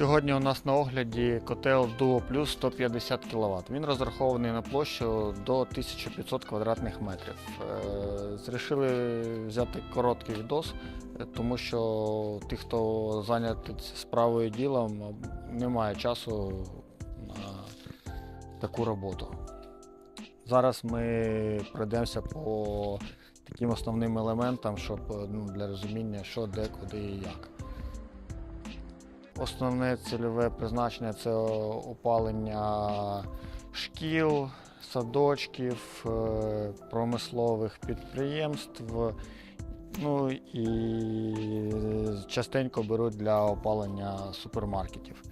Сьогодні у нас на огляді котел Duo Plus 150 кВт. Він розрахований на площу до 1500 квадратних метрів. Е, Зрішили взяти короткий відос, е, тому що ті, хто зайнятий справою ділом, немає часу на таку роботу. Зараз ми пройдемося по таким основним елементам, щоб ну, для розуміння, що, де, куди і як. Основне цільове призначення це опалення шкіл, садочків, е, промислових підприємств. Ну і частенько беруть для опалення супермаркетів.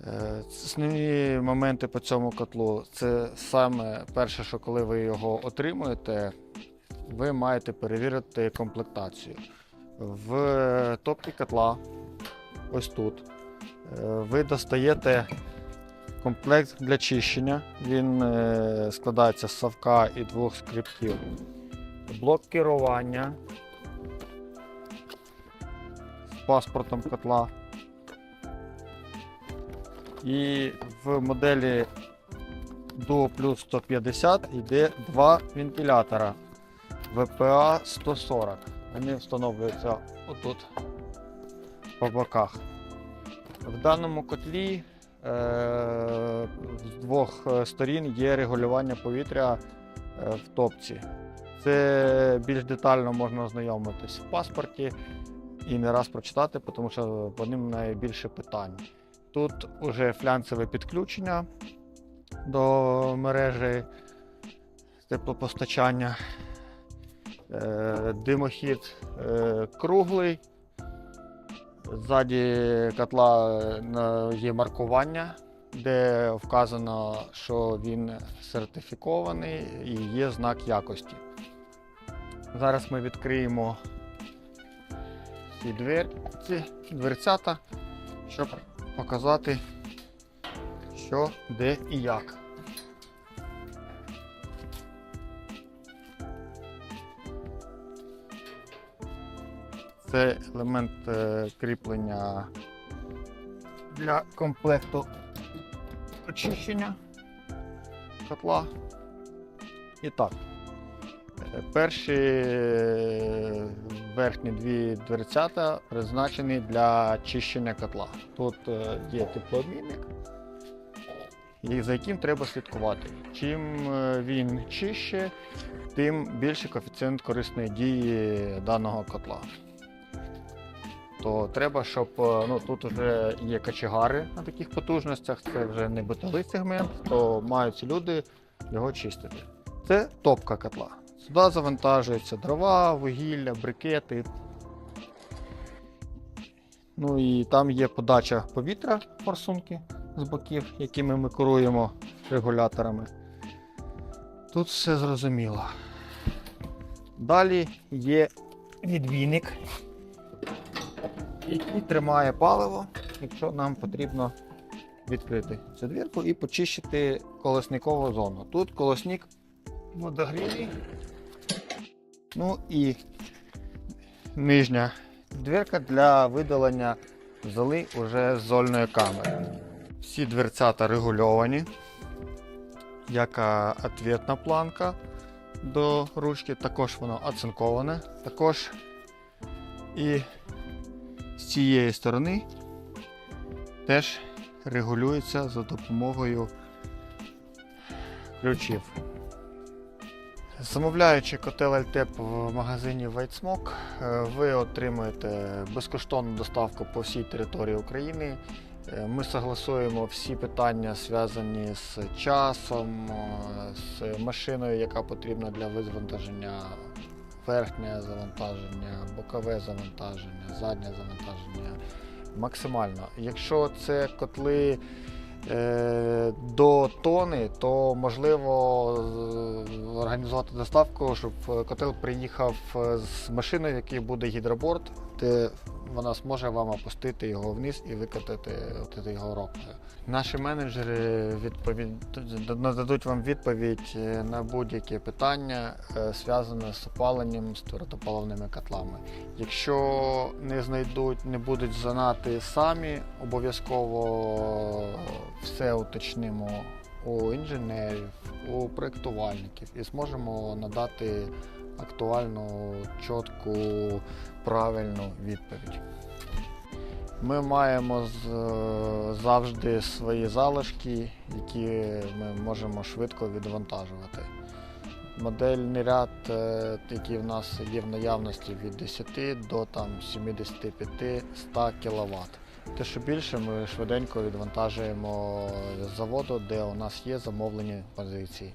Е, Основні моменти по цьому котлу це саме перше, що коли ви його отримуєте, ви маєте перевірити комплектацію. В топці котла ось тут. Е, Ви достаєте комплект для чищення. Він е, складається з совка і двох скриптів. Блок керування з паспортом котла. І в моделі Duo Plus 150 йде два вентилятора VPA 140. Вони встановлюються отут по боках. В даному котлі е, з двох е, сторін є регулювання повітря е, в топці. Це більш детально можна ознайомитись в паспорті і не раз прочитати, тому що по ним найбільше питань. Тут уже флянцеве підключення до мережі теплопостачання. Е, Димохід круглий. Ззаді котла е, є маркування, де вказано, що він сертифікований і є знак якості. Зараз ми відкриємо ці дверці, дверцята, щоб показати, що, де і як. Це елемент е, кріплення для комплекту очищення котла. І так, е, перші е, верхні дві дверцята призначені для чищення котла. Тут є теплообмінник, і за яким треба слідкувати. Чим він чище, тим більший коефіцієнт корисної дії даного котла то треба, щоб е, ну, тут вже є качегари на таких потужностях, це вже не битовий сегмент, то мають люди його чистити. Це топка котла. Сюди завантажуються дрова, вугілля, брикети. Ну і там є подача повітря форсунки з боків, якими ми керуємо регуляторами. Тут все зрозуміло. Далі є відбійник, який тримає паливо, якщо нам потрібно відкрити цю двірку і почищити колесникову зону. Тут колесник водогрівний. Ну і нижня дверка для видалення золи уже з зольної камери. Всі дверцята регульовані, як а, ответна планка до ручки, також воно оцинковане. Також і з цієї сторони теж регулюється за допомогою ключів. Замовляючи котел Альтеп в магазині White Smoke, е, ви отримуєте безкоштовну доставку по всій території України. Е, Ми согласуємо всі питання, зв'язані з часом, е, з машиною, яка потрібна для вивантаження, верхнє завантаження, бокове завантаження, заднє завантаження. Максимально. Якщо це котли е, до тони, то можливо організувати доставку, щоб е, котел приїхав е, з машиною, який буде гідроборд, де вона зможе вам опустити його вниз і викатати його ропою. Наші менеджери відповідь нададуть вам відповідь е, на будь-які питання, е, зв'язані з опаленням з твердопаливними котлами. Якщо не знайдуть, не будуть занати самі, обов'язково все уточнимо у інженерів, у проєктувальників і зможемо надати актуальну, чітку, правильну відповідь. Ми маємо завжди свої залишки, які ми можемо швидко відвантажувати. Модельний ряд, е, який в нас є в наявності від 10 до там, 75-100 кВт. Те, що більше, ми швиденько відвантажуємо з заводу, де у нас є замовлені позиції.